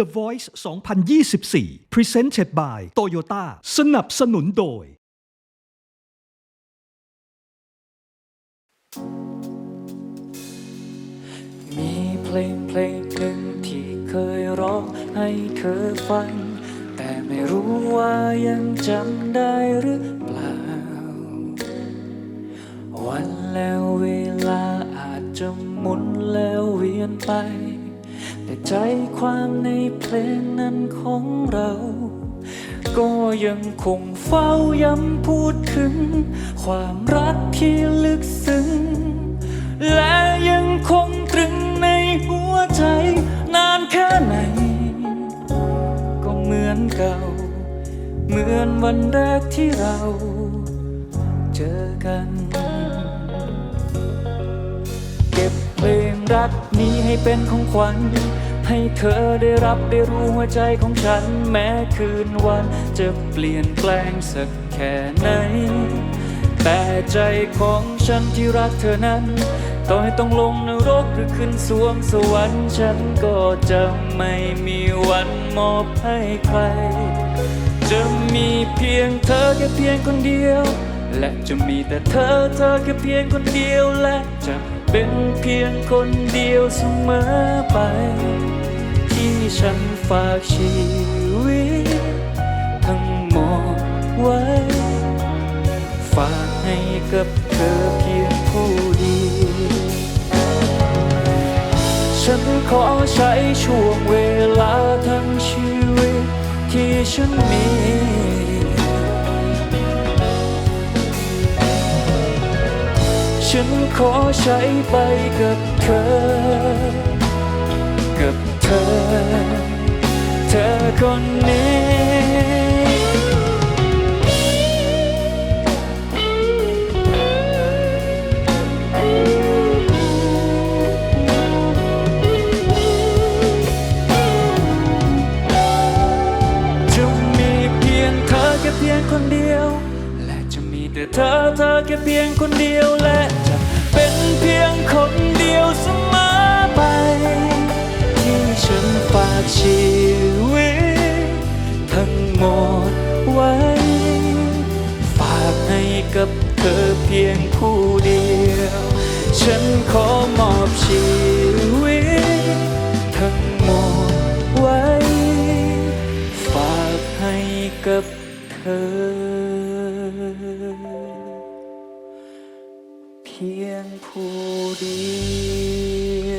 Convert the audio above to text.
The Voice 2024 Presented by Toyota สนับสนุนโดย มีเพลงเพลงหนึ่งที่เคยร้องให้เธอฟัง แต่ไม่รู้ว่ายังจำได้หรือเปล่า วันแล้วเวลาอาจจะหมุนแล้วเวียนไป แต่ใจความในเพลงนั้นของเรา ก็ยังคงเฝ้าย้ำพูดถึง ความรักที่ลึกซึ้ง และยังคงตรึงในหัวใจ นานแค่ไหน ก็เหมือนเก่า เหมือนวันแรกที่เรา เจอกัน รักนี้ให้เป็นของขวัญ ให้เธอได้รับได้รู้หัวใจของฉัน แม้คืนวันจะเปลี่ยนแปลงสักแค่ไหน แต่ใจของฉันที่รักเธอนั้นต่อให้ต้องลงนรกหรือขึ้นสวงสวรรค์ฉันก็จะไม่มีวันมอบให้ใคร จะมีเพียงเธอแค่เพียงคนเดียว และจะมีแต่เธอเธอแค่เพียงคนเดียวและจะ เป็นเพียงคนเดียวเสมอไป ที่ฉันฝากชีวิตทั้งหมดไว้ ฝากให้กับเธอเพียงผู้เดียวฉันขอใช้ช่วงเวลาทั้งชีวิตที่ฉันมี ฉันขอใช้ไปกับเธอ กับเธอ เธอคนนี้จะมีเพียงเธอแค่เพียงคนเดียว แต่เธอเธอแค่เพียงคนเดียวและจะเป็นเพียงคนเดียวเสมอไป ที่ฉันฝากชีวิตทั้งหมดไว้ ฝากให้กับเธอเพียงผู้เดียว ฉันขอมอบชีวิตทั้งหมดไว้ ฝากให้กับเธอ 天铺地。